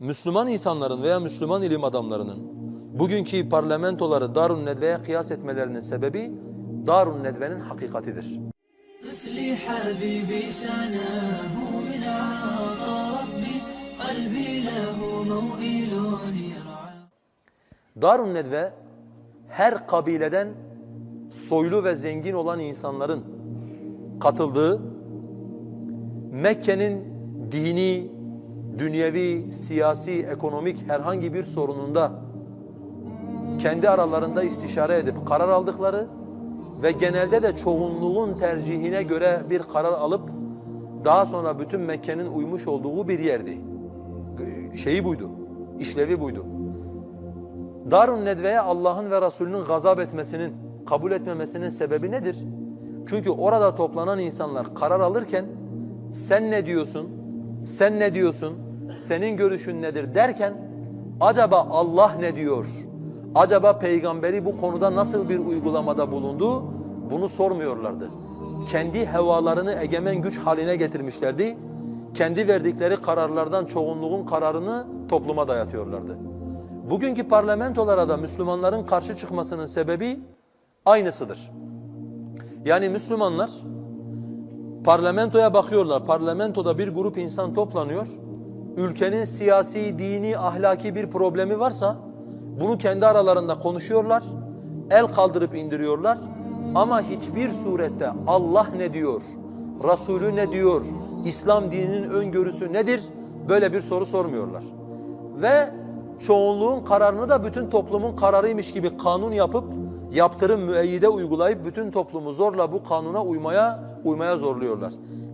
Müslüman insanların veya Müslüman ilim adamlarının bugünkü parlamentoları Darun Nedve'ye kıyas etmelerinin sebebi Darun Nedve'nin hakikatidir. Darun Nedve her kabileden soylu ve zengin olan insanların katıldığı Mekke'nin dini, dünyevi, siyasi, ekonomik herhangi bir sorununda kendi aralarında istişare edip karar aldıkları ve genelde de çoğunluğun tercihine göre bir karar alıp daha sonra bütün Mekke'nin uymuş olduğu bir yerdi. Şeyi buydu, işlevi buydu. Darun Nedve'ye Allah'ın ve Resulünün gazap etmesinin, kabul etmemesinin sebebi nedir? Çünkü orada toplanan insanlar karar alırken sen ne diyorsun, sen ne diyorsun, senin görüşün nedir derken acaba Allah ne diyor, acaba peygamberi bu konuda nasıl bir uygulamada bulundu bunu sormuyorlardı. Kendi hevalarını egemen güç haline getirmişlerdi. Kendi verdikleri kararlardan çoğunluğun kararını topluma dayatıyorlardı. Bugünkü parlamentolara da Müslümanların karşı çıkmasının sebebi aynısıdır. Yani Müslümanlar parlamentoya bakıyorlar. Parlamentoda bir grup insan toplanıyor. Ülkenin siyasi, dini, ahlaki bir problemi varsa bunu kendi aralarında konuşuyorlar. El kaldırıp indiriyorlar. Ama hiçbir surette Allah ne diyor, Resulü ne diyor, İslam dininin öngörüsü nedir? Böyle bir soru sormuyorlar. Ve çoğunluğun kararını da bütün toplumun kararıymış gibi kanun yapıp yaptırım müeyyide uygulayıp bütün toplumu zorla bu kanuna uymaya uymaya zorluyorlar.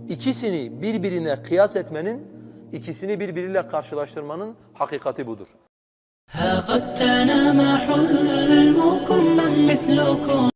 İkisini birbirine kıyas etmenin, ikisini birbiriyle karşılaştırmanın hakikati budur. ها قد تنام حلمكم من مثلكم